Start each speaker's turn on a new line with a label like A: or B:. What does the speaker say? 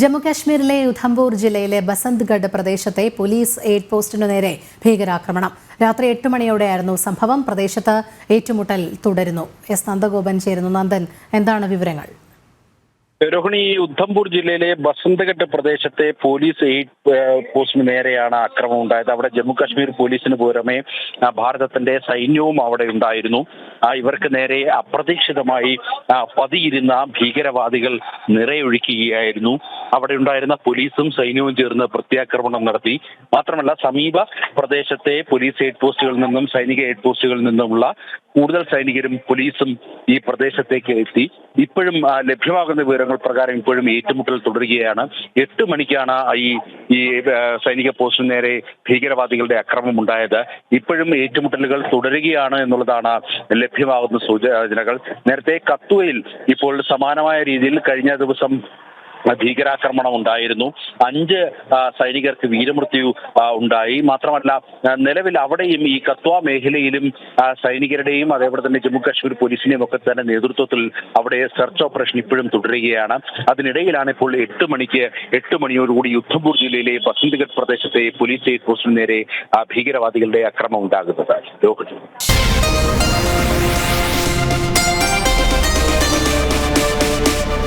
A: ജമ്മുകാശ്മീരിലെ ഉധംപൂർ ജില്ലയിലെ ബസന്ത്ഗഡ് പ്രദേശത്തെ പോലീസ് എയ്ഡ് പോസ്റ്റിനു നേരെ ഭീകരാക്രമണം. രാത്രി എട്ട് മണിയോടെയായിരുന്നു സംഭവം. പ്രദേശത്ത് ഏറ്റുമുട്ടൽ തുടരുന്നു. എസ്. നന്ദഗോപൻ ചേരുന്നു. നന്ദൻ എന്താണ് വിവരങ്ങൾ?
B: രോഹിണി ഉദ്ധംപൂർ ജില്ലയിലെ ബസന്തഘട്ട് പ്രദേശത്തെ പോലീസ് എയ്ഡ് പോസ്റ്റിന് നേരെയാണ് ആക്രമണം ഉണ്ടായത്. അവിടെ ജമ്മു കാശ്മീർ പോലീസിന് പുറമെ ഭാരതത്തിന്റെ സൈന്യവും അവിടെ ഉണ്ടായിരുന്നു. ഇവർക്ക് നേരെ അപ്രതീക്ഷിതമായി പതിയിരുന്ന ഭീകരവാദികൾ നിറയൊഴിക്കുകയായിരുന്നു അവിടെ ഉണ്ടായിരുന്ന പോലീസും സൈന്യവും ചേർന്ന് പ്രത്യാക്രമണം നടത്തി. മാത്രമല്ല സമീപ പ്രദേശത്തെ പോലീസ് എയ്ഡ് പോസ്റ്റുകളിൽ നിന്നും സൈനിക എയ്ഡ് പോസ്റ്റുകളിൽ നിന്നുമുള്ള കൂടുതൽ സൈനികരും പോലീസും ഈ പ്രദേശത്തേക്ക് എത്തി. ഇപ്പോഴും ലഭ്യമാകുന്ന വിവരങ്ങൾ പ്രകാരം ഇപ്പോഴും ഏറ്റുമുട്ടൽ തുടരുകയാണ്. എട്ട് മണിക്കാണ് ഈ ഈ സൈനിക പോസ്റ്റിന് നേരെ ഭീകരവാദികളുടെ അക്രമം ഉണ്ടായത്. ഇപ്പോഴും ഏറ്റുമുട്ടലുകൾ തുടരുകയാണ് എന്നുള്ളതാണ് ലഭ്യമാകുന്ന സൂചനകൾ നേരത്തെ കത്തുവയിൽ ഇപ്പോൾ സമാനമായ രീതിയിൽ കഴിഞ്ഞ ദിവസം ഭീകരാക്രമണം ഉണ്ടായിരുന്നു. അഞ്ച് സൈനികർക്ക് വീരമൃത്യു ഉണ്ടായി. മാത്രമല്ല നിലവിൽ അവിടെയും ഈ കത്വ മേഖലയിലും സൈനികരുടെയും അതേപോലെ തന്നെ ജമ്മു കാശ്മീർ പോലീസിന്റെയും ഒക്കെ തന്നെ നേതൃത്വത്തിൽ അവിടെ സെർച്ച് ഓപ്പറേഷൻ ഇപ്പോഴും തുടരുകയാണ്. അതിനിടയിലാണ് ഇപ്പോൾ എട്ട് മണിക്ക് എട്ട് മണിയോടുകൂടി യുദ്ധപൂർ ജില്ലയിലെ ബസന്ത്ഗഡ് പ്രദേശത്തെ പോലീസ് ചെയ്ത് പോസ്റ്റിന് നേരെ ഭീകരവാദികളുടെ അക്രമം ഉണ്ടാകുന്നത്. രോഹിത്